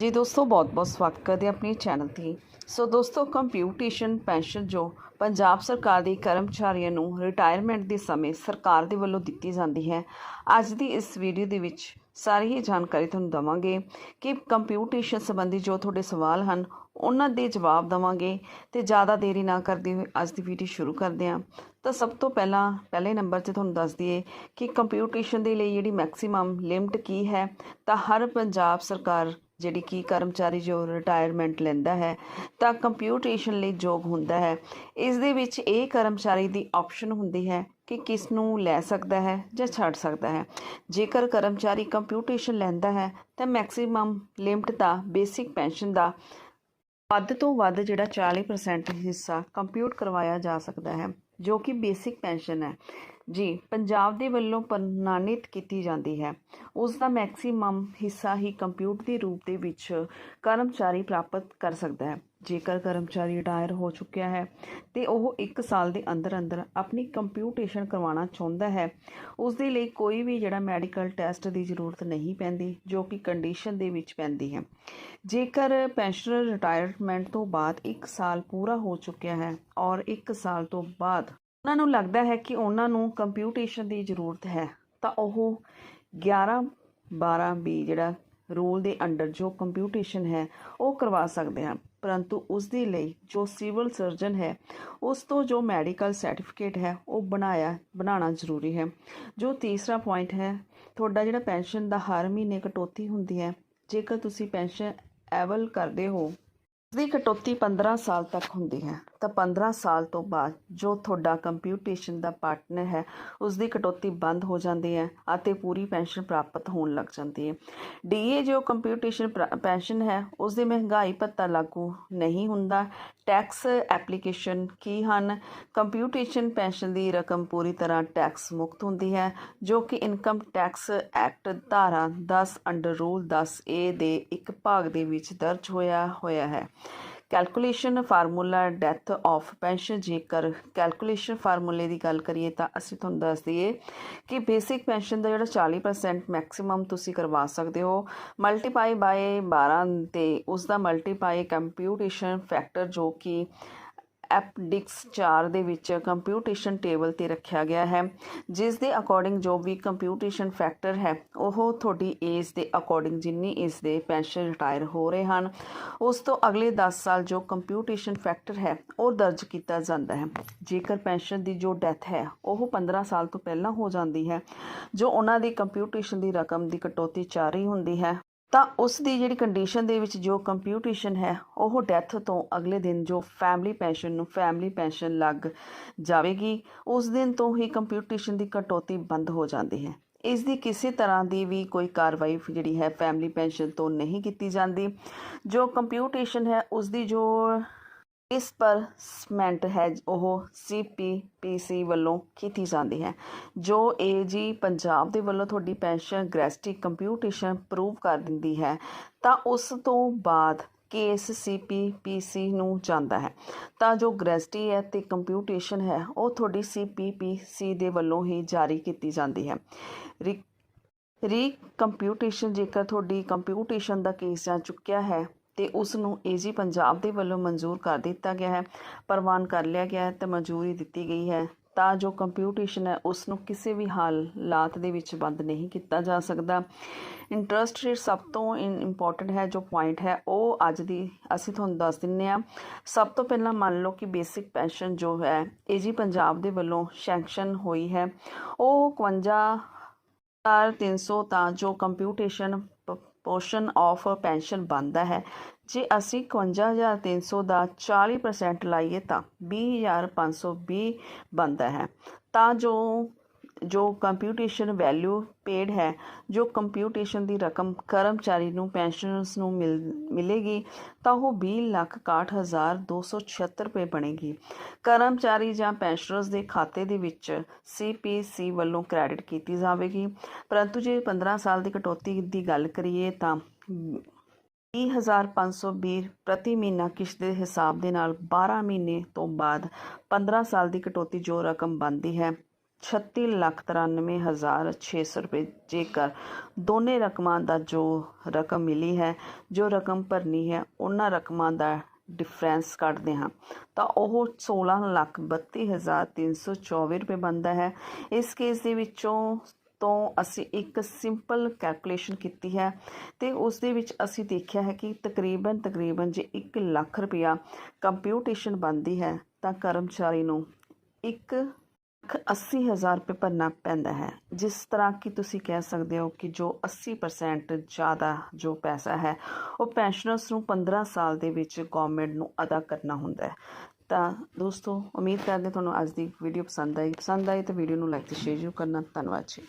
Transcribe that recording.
ਜੀ ਦੋਸਤੋ ਬਹੁਤ-ਬਹੁਤ ਸਵਾਗਤ ਕਰਦੇ ਆਪਣੇ ਚੈਨਲ ਤੇ। ਸੋ ਦੋਸਤੋ ਕੰਪਿਊਟੇਸ਼ਨ ਪੈਨਸ਼ਨ ਜੋ ਪੰਜਾਬ ਸਰਕਾਰ ਦੇ ਕਰਮਚਾਰੀਆਂ ਨੂੰ ਰਿਟਾਇਰਮੈਂਟ ਦੇ ਸਮੇਂ ਸਰਕਾਰ ਦੇ ਵੱਲੋਂ ਦਿੱਤੀ ਜਾਂਦੀ ਹੈ, ਅੱਜ ਦੀ ਇਸ ਵੀਡੀਓ ਦੇ ਵਿੱਚ ਸਾਰੀ ਹੀ ਜਾਣਕਾਰੀ ਤੁਹਾਨੂੰ ਦਵਾਂਗੇ ਕਿ ਕੰਪਿਊਟੇਸ਼ਨ ਸੰਬੰਧੀ ਜੋ ਤੁਹਾਡੇ ਸਵਾਲ ਹਨ, ਉਹਨਾਂ ਦੇ ਜਵਾਬ ਦਵਾਂਗੇ ਤੇ ਜ਼ਿਆਦਾ ਦੇਰੀ ਨਾ ਕਰਦੇ ਹੋਏ ਅੱਜ ਦੀ ਵੀਡੀਓ ਸ਼ੁਰੂ ਕਰਦੇ ਹਾਂ। ਤਾਂ ਸਭ ਤੋਂ ਪਹਿਲਾਂ, ਪਹਿਲੇ ਨੰਬਰ ਤੇ ਤੁਹਾਨੂੰ ਦੱਸ ਦਈਏ ਕਿ ਕੰਪਿਊਟੇਸ਼ਨ ਦੇ ਲਈ ਜਿਹੜੀ ਮੈਕਸਿਮਮ ਲਿਮਟ ਕੀ ਹੈ, ਤਾਂ ਹਰ ਪੰਜਾਬ ਸਰਕਾਰ ਜਿਹੜੀ ਕਿ ਕਰਮਚਾਰੀ ਜੋ ਰਿਟਾਇਰਮੈਂਟ ਲੈਂਦਾ ਹੈ, ਤਾਂ ਕੰਪਿਊਟੇਸ਼ਨ ਲਈ ਯੋਗ ਹੁੰਦਾ ਹੈ। ਇਸ ਦੇ ਵਿੱਚ ਇਹ ਕਰਮਚਾਰੀ ਦੀ ਆਪਸ਼ਨ ਹੁੰਦੀ ਹੈ ਕਿ ਕਿਸ ਨੂੰ ਲੈ ਸਕਦਾ ਹੈ ਜਾਂ ਛੱਡ ਸਕਦਾ ਹੈ। ਜੇਕਰ ਕਰਮਚਾਰੀ ਕੰਪਿਊਟੇਸ਼ਨ ਲੈਂਦਾ ਹੈ, ਤਾਂ ਮੈਕਸਿਮਮ ਲਿਮਟ ਦਾ ਬੇਸਿਕ ਪੈਨਸ਼ਨ ਦਾ ਵੱਧ ਤੋਂ ਵੱਧ ਜਿਹੜਾ 40% ਹਿੱਸਾ ਕੰਪਿਊਟ ਕਰਵਾਇਆ ਜਾ ਸਕਦਾ ਹੈ, ਜੋ ਕਿ ਬੇਸਿਕ ਪੈਨਸ਼ਨ ਹੈ। ਜੀ, ਪੰਜਾਬ ਦੇ ਵੱਲੋਂ ਪ੍ਰਣਾਨਿਤ ਕੀਤੀ ਜਾਂਦੀ ਹੈ। ਉਸ ਦਾ ਮੈਕਸਿਮਮ ਹਿੱਸਾ ਹੀ ਕੰਪਿਊਟ ਦੇ ਰੂਪ ਦੇ ਵਿੱਚ ਕਰਮਚਾਰੀ ਪ੍ਰਾਪਤ ਕਰ ਸਕਦਾ ਹੈ। ਜੇਕਰ ਕਰਮਚਾਰੀ ਰਿਟਾਇਰ ਹੋ ਚੁੱਕਿਆ ਹੈ ਤੇ ਉਹ 1 ਸਾਲ ਦੇ ਅੰਦਰ ਅੰਦਰ ਆਪਣੀ ਕੰਪਿਊਟੇਸ਼ਨ ਕਰਵਾਉਣਾ ਚਾਹੁੰਦਾ ਹੈ, ਉਸ ਦੇ ਲਈ ਕੋਈ ਵੀ ਜਿਹੜਾ ਮੈਡੀਕਲ ਟੈਸਟ ਦੀ ਜ਼ਰੂਰਤ ਨਹੀਂ ਪੈਂਦੀ, ਜੋ ਕਿ ਕੰਡੀਸ਼ਨ ਦੇ ਵਿੱਚ ਪੈਂਦੀ ਹੈ। ਜੇਕਰ ਪੈਨਸ਼ਨਰ ਰਿਟਾਇਰਮੈਂਟ ਤੋਂ ਬਾਅਦ 1 ਸਾਲ ਪੂਰਾ ਹੋ ਚੁੱਕਿਆ ਹੈ ਔਰ 1 ਸਾਲ ਤੋਂ ਬਾਅਦ ਉਹਨਾਂ ਨੂੰ ਲੱਗਦਾ ਹੈ ਕਿ ਉਹਨਾਂ ਨੂੰ ਕੰਪਿਊਟੇਸ਼ਨ ਦੀ ਜ਼ਰੂਰਤ ਹੈ। ਤਾਂ ਉਹ 11 12 ਬੀ ਜਿਹੜਾ ਰੂਲ ਦੇ ਅੰਡਰ ਜੋ ਕੰਪਿਊਟੇਸ਼ਨ ਹੈ, ਉਹ ਕਰਵਾ ਸਕਦੇ ਹਨ। ਪਰੰਤੂ ਉਸ ਦੇ ਲਈ ਜੋ ਸਿਵਲ ਸਰਜਨ ਹੈ, ਉਸ ਤੋਂ ਜੋ ਮੈਡੀਕਲ ਸਰਟੀਫਿਕੇਟ ਹੈ, ਉਹ ਬਣਾਇਆ, ਬਣਾਉਣਾ ਜ਼ਰੂਰੀ ਹੈ। ਜੋ ਤੀਸਰਾ ਪੁਆਇੰਟ ਹੈ, ਤੁਹਾਡਾ ਜਿਹੜਾ ਪੈਨਸ਼ਨ ਦਾ ਹਰ ਮਹੀਨੇ ਕਟੌਤੀ ਹੁੰਦੀ ਹੈ, ਜੇਕਰ ਤੁਸੀਂ ਪੈਨਸ਼ਨ ਐਵਲ ਕਰਦੇ ਹੋ ਦੀ ਕਟੌਤੀ 15 ਸਾਲ ਤੱਕ ਹੁੰਦੀ ਹੈ। ਤਾਂ 15 ਸਾਲ ਤੋਂ ਬਾਅਦ ਜੋ ਤੁਹਾਡਾ ਕੰਪਿਊਟੇਸ਼ਨ ਦਾ ਪਾਰਟਨਰ ਹੈ ਉਸ ਦੀ ਕਟੌਤੀ ਬੰਦ ਹੋ ਜਾਂਦੀ ਹੈ ਅਤੇ ਪੂਰੀ ਪੈਨਸ਼ਨ ਪ੍ਰਾਪਤ ਹੋਣ ਲੱਗ ਜਾਂਦੀ ਹੈ। ਡੀਏ ਜੋ ਕੰਪਿਊਟੇਸ਼ਨ ਪੈਨਸ਼ਨ ਹੈ ਉਸ ਦੇ ਮਹਿੰਗਾਈ ਭੱਤਾ ਲਾਗੂ ਨਹੀਂ ਹੁੰਦਾ। ਟੈਕਸ ਐਪਲੀਕੇਸ਼ਨ ਕੀ ਹਨ? ਕੰਪਿਊਟੇਸ਼ਨ ਪੈਨਸ਼ਨ ਦੀ ਰਕਮ ਪੂਰੀ ਤਰ੍ਹਾਂ ਟੈਕਸ ਮੁਕਤ ਹੁੰਦੀ ਹੈ, ਜੋ ਕਿ ਇਨਕਮ ਟੈਕਸ ਐਕਟ ਧਾਰਾ 10 ਅੰਡਰ ਰੂਲ 10 ਏ ਦੇ ਇੱਕ ਭਾਗ ਦੇ ਵਿੱਚ ਦਰਜ ਹੋਇਆ ਹੋਇਆ ਹੈ। Calculation formula death of pension, ਜੇਕਰ ਕੈਲਕੂਲੇਸ਼ਨ ਫਾਰਮੂਲੇ ਦੀ ਗੱਲ ਕਰੀਏ ਤਾਂ ਅਸੀਂ ਤੁਹਾਨੂੰ ਦੱਸ ਦਈਏ ਕਿ ਬੇਸਿਕ ਪੈਨਸ਼ਨ ਦਾ ਜਿਹੜਾ 40% ਮੈਕਸਿਮਮ ਤੁਸੀਂ ਕਰਵਾ ਸਕਦੇ ਹੋ। ਮਲਟੀਪਾਈ ਬਾਈ 12 ਤੇ ਉਸ ਦਾ ਮਲਟੀਪਾਈ ਕੰਪਿਊਟੇਸ਼ਨ ਫੈਕਟਰ ਜੋ ਕਿ ਐਪਡਿਕਸ 4 ਦੇ ਵਿੱਚ ਕੰਪਿਊਟੇਸ਼ਨ ਟੇਬਲ ਤੇ ਰੱਖਿਆ ਗਿਆ ਹੈ, ਜਿਸ ਦੇ ਅਕੋਰਡਿੰਗ ਜੋ ਵੀ ਕੰਪਿਊਟੇਸ਼ਨ ਫੈਕਟਰ ਹੈ, ਉਹ ਤੁਹਾਡੀ ਏਜ ਦੇ ਅਕੋਰਡਿੰਗ ਜਿੰਨੀ ਇਸ ਦੇ ਪੈਨਸ਼ਨ ਰਿਟਾਇਰ ਹੋ ਰਹੇ ਹਨ। ਉਸ ਤੋਂ ਅਗਲੇ 10 ਸਾਲ ਜੋ ਕੰਪਿਊਟੇਸ਼ਨ ਫੈਕਟਰ ਹੈ, ਉਹ ਦਰਜ ਕੀਤਾ ਜਾਂਦਾ ਹੈ। ਜੇਕਰ ਪੈਨਸ਼ਨ ਦੀ ਜੋ ਡੈਥ ਹੈ, ਉਹ 15 ਸਾਲ ਤੋਂ ਪਹਿਲਾਂ ਹੋ ਜਾਂਦੀ ਹੈ, ਜੋ ਉਹਨਾਂ ਦੀ ਕੰਪਿਊਟੇਸ਼ਨ ਦੀ ਰਕਮ ਦੀ ਕਟੌਤੀ ਚਾਰੀ ਹੁੰਦੀ ਹੈ ਤਾਂ ਉਸ ਦੀ ਜਿਹੜੀ ਕੰਡੀਸ਼ਨ ਦੇ ਵਿੱਚ ਜੋ ਕੰਪਿਊਟੇਸ਼ਨ ਹੈ, ਉਹ ਡੈਥ ਤੋਂ ਅਗਲੇ ਦਿਨ ਜੋ ਫੈਮਿਲੀ ਪੈਨਸ਼ਨ ਨੂੰ ਫੈਮਿਲੀ ਪੈਨਸ਼ਨ ਲੱਗ ਜਾਵੇਗੀ, ਉਸ ਦਿਨ ਤੋਂ ਹੀ ਕੰਪਿਊਟੇਸ਼ਨ ਦੀ ਕਟੌਤੀ ਬੰਦ ਹੋ ਜਾਂਦੀ ਹੈ। ਇਸ ਦੀ ਕਿਸੇ ਤਰ੍ਹਾਂ ਦੀ ਵੀ ਕੋਈ ਕਾਰਵਾਈ ਜਿਹੜੀ ਹੈ ਫੈਮਿਲੀ ਪੈਨਸ਼ਨ ਤੋਂ ਨਹੀਂ ਕੀਤੀ ਜਾਂਦੀ। ਜੋ ਕੰਪਿਊਟੇਸ਼ਨ ਹੈ ਉਸ ਦੀ ਜੋ ਇਸ ਪਰ ਹੈ ਉਹ ਸੀਪੀਪੀਸੀ ਵੱਲੋਂ ਕੀਤੀ ਜਾਂਦੀ ਹੈ, ਜੋ ਏਜੀ ਪੰਜਾਬ ਦੇ ਵੱਲੋਂ ਤੁਹਾਡੀ ਪੈਨਸ਼ਨ ਗ੍ਰੈਸਟੀ ਕੰਪਿਊਟੇਸ਼ਨ ਪ੍ਰੂਵ ਕਰ ਦਿੰਦੀ ਹੈ, ਤਾਂ ਉਸ ਤੋਂ ਬਾਅਦ ਕੇਸ ਸੀਪੀਪੀਸੀ ਨੂੰ ਜਾਂਦਾ ਹੈ। ਤਾਂ ਜੋ ਗ੍ਰੈਸਟੀ ਹੈ ਤੇ ਕੰਪਿਊਟੇਸ਼ਨ ਹੈ, ਉਹ ਤੁਹਾਡੀ ਸੀਪੀਪੀਸੀ ਦੇ ਵੱਲੋਂ ਹੀ ਜਾਰੀ ਕੀਤੀ ਜਾਂਦੀ ਹੈ। ਰੀ ਕੰਪਿਊਟੇਸ਼ਨ ਜੇਕਰ ਤੁਹਾਡੀ ਕੰਪਿਊਟੇਸ਼ਨ ਦਾ ਕੇਸ ਜਾ ਚੁੱਕਿਆ ਹੈ ਤੇ ਉਸ ਨੂੰ ਏਜੀ ਪੰਜਾਬ ਦੇ ਵੱਲੋਂ ਮਨਜ਼ੂਰ ਕਰ ਦਿੱਤਾ ਗਿਆ ਹੈ, ਪ੍ਰਵਾਨ ਕਰ ਲਿਆ ਗਿਆ ਹੈ ਤੇ ਮਨਜ਼ੂਰੀ ਦਿੱਤੀ ਗਈ ਹੈ। ਤਾਂ ਜੋ ਕੰਪਿਊਟੇਸ਼ਨ ਹੈ, ਉਸ ਨੂੰ ਕਿਸੇ ਵੀ ਹਾਲਾਤ ਦੇ ਵਿੱਚ ਬੰਦ ਨਹੀਂ ਕੀਤਾ ਜਾ ਸਕਦਾ। ਇੰਟਰਸਟ ਰੇਟ ਸਭ ਤੋਂ ਇੰਪੋਰਟੈਂਟ ਹੈ, ਜੋ ਪੁਆਇੰਟ ਹੈ, ਉਹ ਅੱਜ ਦੀ ਅਸੀਂ ਤੁਹਾਨੂੰ ਦੱਸ ਦਿੰਨੇ ਆ ਸਭ ਤੋਂ ਪਹਿਲਾਂ ਮੰਨ ਲਓ ਕਿ ਬੇਸਿਕ ਪੈਨਸ਼ਨ ਜੋ ਹੈ, ਏਜੀ ਪੰਜਾਬ ਦੇ ਵੱਲੋਂ ਸੈਂਕਸ਼ਨ ਹੋਈ ਹੈ। ਉਹ 51 300 ਤਾਂ ਜੋ ਕੰਪਿਊਟੇਸ਼ਨ ਪੋਰਸ਼ਨ ਆਫ ਪੈਨਸ਼ਨ ਬਣਦਾ ਹੈ। ਜੇ ਅਸੀਂ 51300 ਦਾ 40% ਲਾਈਏ ਤਾਂ 20520 ਬਣਦਾ ਹੈ। ਤਾਂ ਜੋ ਜੋ ਕੰਪਿਊਟੇਸ਼ਨ ਵੈਲਿਊ ਪੇਡ ਹੈ ਜੋ ਕੰਪਿਊਟੇਸ਼ਨ ਦੀ ਰਕਮ ਕਰਮਚਾਰੀ ਨੂੰ ਪੈਨਸ਼ਨਰਸ ਨੂੰ ਮਿਲ ਮਿਲੇਗੀ ਤਾਂ ਉਹ 2,61,276 ਰੁਪਏ ਬਣੇਗੀ। ਕਰਮਚਾਰੀ ਜਾਂ ਪੈਨਸ਼ਨਰਸ ਦੇ ਖਾਤੇ ਦੇ ਵਿੱਚ ਸੀਪੀਸੀ ਵੱਲੋਂ ਕ੍ਰੈਡਿਟ ਕੀਤੀ ਜਾਵੇਗੀ। ਪਰੰਤੂ ਜੇ 15 ਸਾਲ ਦੀ ਕਟੌਤੀ ਦੀ ਗੱਲ ਕਰੀਏ ਤਾਂ 20520 ਪ੍ਰਤੀ ਮਹੀਨਾ ਕਿਸ਼ਤ ਦੇ ਹਿਸਾਬ ਦੇ ਨਾਲ 12 ਮਹੀਨੇ ਤੋਂ ਬਾਅਦ 15 ਸਾਲ ਦੀ ਕਟੌਤੀ ਜੋ ਰਕਮ ਬਣਦੀ ਹੈ 36 ਲੱਖ 93 ਹਜ਼ਾਰ 600 ਰੁਪਏ ਜੇਕਰ ਦੋਨੇ ਰਕਮਾਂ ਦਾ ਜੋ ਰਕਮ ਮਿਲੀ ਹੈ, ਜੋ ਰਕਮ ਭਰਨੀ ਹੈ, ਉਹਨਾਂ ਰਕਮਾਂ ਦਾ ਡਿਫਰੈਂਸ ਕੱਢਦੇ ਹਾਂ। ਤਾਂ ਉਹ 16 ਲੱਖ 32 ਹਜ਼ਾਰ 324 ਰੁਪਏ ਬਣਦਾ ਹੈ। ਇਸ ਕੇਸ ਦੇ ਵਿੱਚੋਂ ਤੋਂ ਅਸੀਂ ਇੱਕ ਸਿੰਪਲ ਕੈਲਕੂਲੇਸ਼ਨ ਕੀਤੀ ਹੈ ਤੇ ਉਸ ਦੇ ਵਿੱਚ ਅਸੀਂ ਦੇਖਿਆ ਹੈ ਕਿ ਤਕਰੀਬਨ ਤਕਰੀਬਨ ਜੇ 1 ਲੱਖ ਰੁਪਇਆ ਕੰਪਿਊਟੇਸ਼ਨ ਬਣਦੀ ਹੈ ਤਾਂ ਕਰਮਚਾਰੀ ਨੂੰ ਇੱਕ ਲੱਖ ਅੱਸੀ ਹਜ਼ਾਰ ਰੁਪਏ ਭਰਨਾ ਪੈਂਦਾ ਹੈ। ਜਿਸ ਤਰ੍ਹਾਂ ਕਿ ਤੁਸੀਂ ਕਹਿ ਸਕਦੇ ਹੋ ਕਿ ਜੋ 80% ਜ਼ਿਆਦਾ ਜੋ ਪੈਸਾ ਹੈ, ਉਹ ਪੈਨਸ਼ਨਰਸ ਨੂੰ 15 ਸਾਲ ਦੇ ਵਿੱਚ ਗਵਰਨਮੈਂਟ ਨੂੰ ਅਦਾ ਕਰਨਾ ਹੁੰਦਾ ਹੈ। ਤਾਂ ਦੋਸਤੋ, ਉਮੀਦ ਕਰਦੇ ਤੁਹਾਨੂੰ ਅੱਜ ਦੀ ਵੀਡੀਓ ਪਸੰਦ ਆਈ। ਪਸੰਦ ਆਈ ਤਾਂ ਵੀਡੀਓ ਨੂੰ ਲਾਈਕ ਤੇ ਸ਼ੇਅਰ ਜ਼ਰੂਰ ਕਰਨਾ। ਧੰਨਵਾਦ ਜੀ।